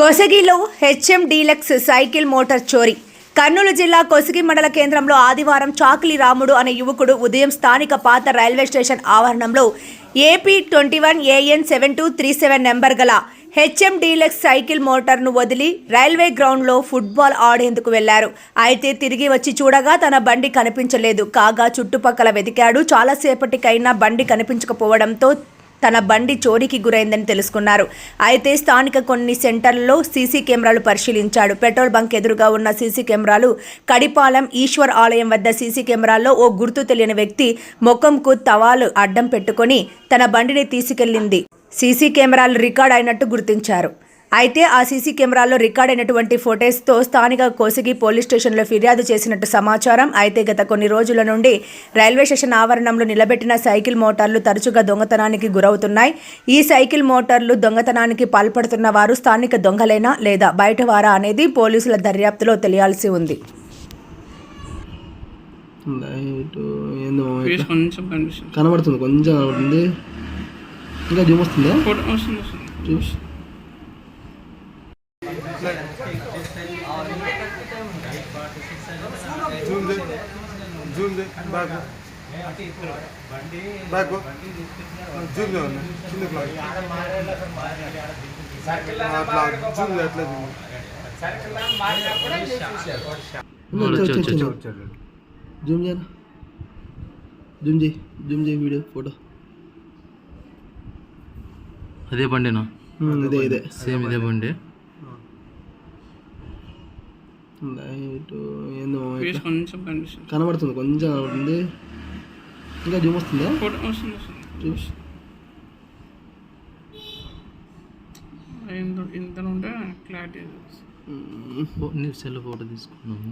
కొసగిలో HM deluxe cycle motor చోరీ. కర్నూలు జిల్లా కొసగి మండల కేంద్రంలో ఆదివారం చాకిలి రాముడు అనే యువకుడు ఉదయం స్థానిక పాత రైల్వే స్టేషన్ ఆవరణంలో AP twenty one AN seven two three seven number గల హెచ్ఎం డీలక్స్ సైకిల్ మోటార్ను వదిలి రైల్వే గ్రౌండ్లో ఫుట్బాల్ ఆడేందుకు వెళ్ళారు. అయితే తిరిగి వచ్చి చూడగా తన బండి కనిపించలేదు. కాగా చుట్టుపక్కల వెతికాడు. చాలాసేపటికైనా బండి కనిపించకపోవడంతో తన బండి చోరీకి గురైందని తెలుసుకున్నారు. అయితే స్థానిక కొన్ని సెంటర్లలో సీసీ కెమెరాలు పరిశీలించాడు. పెట్రోల్ బంక్ ఎదురుగా ఉన్న సీసీ కెమెరాలు కడిపాలెం ఈశ్వర్ ఆలయం వద్ద సీసీ కెమెరాల్లో ఓ గుర్తు తెలియని వ్యక్తి ముఖంకు తవాలు అడ్డం పెట్టుకొని తన బండిని తీసుకెళ్ళింది సీసీ కెమెరాలు రికార్డ్ అయినట్టు గుర్తించారు. అయితే ఆ సీసీ కెమెరాల్లో రికార్డ్ అయినటువంటి ఫొటోస్తో స్థానిక కోసిగి పోలీస్ స్టేషన్లో ఫిర్యాదు చేసినట్టు సమాచారం. అయితే గత కొన్ని రోజుల నుండి రైల్వే స్టేషన్ ఆవరణంలో నిలబెట్టిన సైకిల్ మోటార్లు తరచుగా దొంగతనానికి గురవుతున్నాయి. ఈ సైకిల్ మోటార్లు దొంగతనానికి పాల్పడుతున్న వారు స్థానిక దొంగలేనా లేదా బయటవారా అనేది పోలీసుల దర్యాప్తులో తెలియాల్సి ఉంది. కనబడుతుంది కొంచెం కనబడుతుంది. ఇంకా జూమ్ వస్తుందా చూసి జూమ్ దే జూమ్ కింద అట్లా జూమ్ దే అట్లా జూమ్ వచ్చి, వచ్చి, వచ్చి. జూమ్ చేయరా జూమ్ చేయి జూమ్ చేయి వీడియో ఫోటో అదే బండినా? ఇదే ఇదే. సేమ్ ఇదే బండి. లైట్ ఏందో కొంచెం కనబడుతుంది కొంచెం కనబడుతుంది. ఇంకా జూమ్ వస్తుందా? ఇంత ఇంత ఉంటే క్లారిటీ నీ సెల్ ఫోటో తీసుకున్నాము